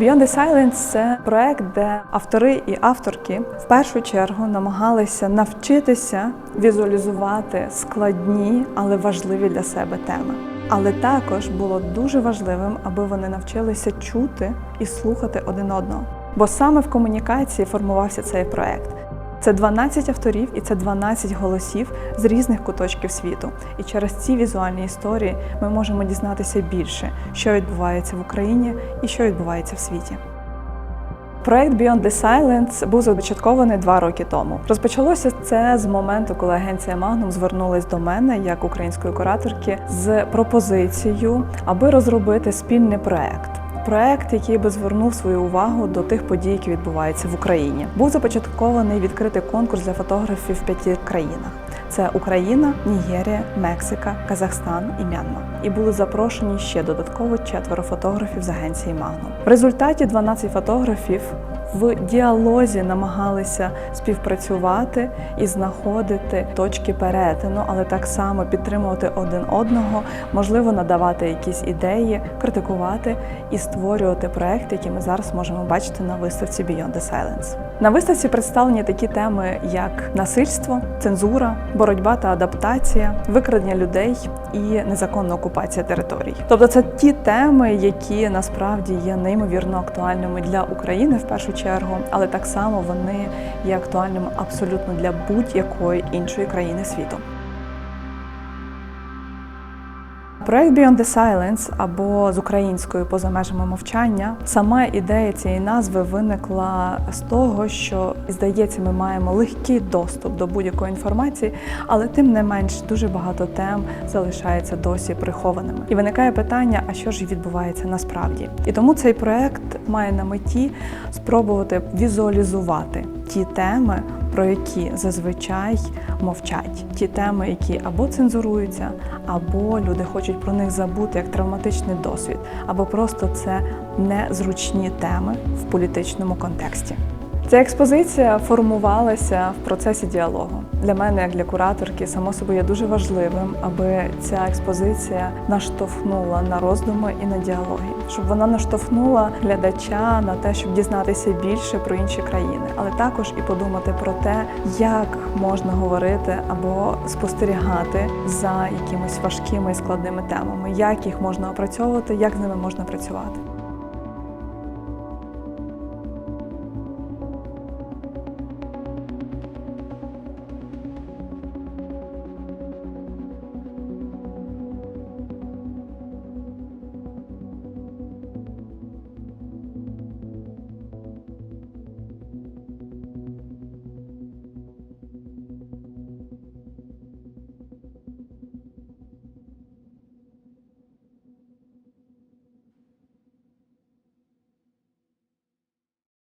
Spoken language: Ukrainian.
Beyond the Silence – це проект, де автори і авторки в першу чергу намагалися навчитися візуалізувати складні, але важливі для себе теми. Але також було дуже важливим, аби вони навчилися чути і слухати один одного. Бо саме в комунікації формувався цей проект. Це 12 авторів і це 12 голосів з різних куточків світу. І через ці візуальні історії ми можемо дізнатися більше, що відбувається в Україні і що відбувається в світі. Проект Beyond the Silence був започаткований два роки тому. Розпочалося це з моменту, коли агенція Magnum звернулась до мене як української кураторки з пропозицією, аби розробити спільний проект. Проект, який би звернув свою увагу до тих подій, які відбуваються в Україні, був започаткований відкритий конкурс для фотографів в п'яти країнах: це Україна, Нігерія, Мексика, Казахстан і Мянма. І були запрошені ще додатково четверо фотографів з агенції Magnum. В результаті 12 фотографів в діалозі намагалися співпрацювати і знаходити точки перетину, але так само підтримувати один одного, можливо, надавати якісь ідеї, критикувати і створювати проекти, які ми зараз можемо бачити на виставці Beyond the Silence. На виставці представлені такі теми, як насильство, цензура, боротьба та адаптація, викрадення людей і незаконна окупація територій. Тобто, це ті теми, які насправді є неймовірно актуальними для України в першу чергу, але так само вони є актуальними абсолютно для будь-якої іншої країни світу. Проект Beyond the Silence або з українською поза межами мовчання. Сама ідея цієї назви виникла з того, що здається, ми маємо легкий доступ до будь-якої інформації, але тим не менш дуже багато тем залишається досі прихованими. І виникає питання: а що ж відбувається насправді? І тому цей проект має на меті спробувати візуалізувати ті теми, про які зазвичай мовчать, ті теми, які або цензуруються, або люди хочуть про них забути як травматичний досвід, або просто це незручні теми в політичному контексті. Ця експозиція формувалася в процесі діалогу. Для мене, як для кураторки, само собою є дуже важливим, аби ця експозиція наштовхнула на роздуми і на діалоги, щоб вона наштовхнула глядача на те, щоб дізнатися більше про інші країни, але також і подумати про те, як можна говорити або спостерігати за якимись важкими і складними темами, як їх можна опрацьовувати, як з ними можна працювати.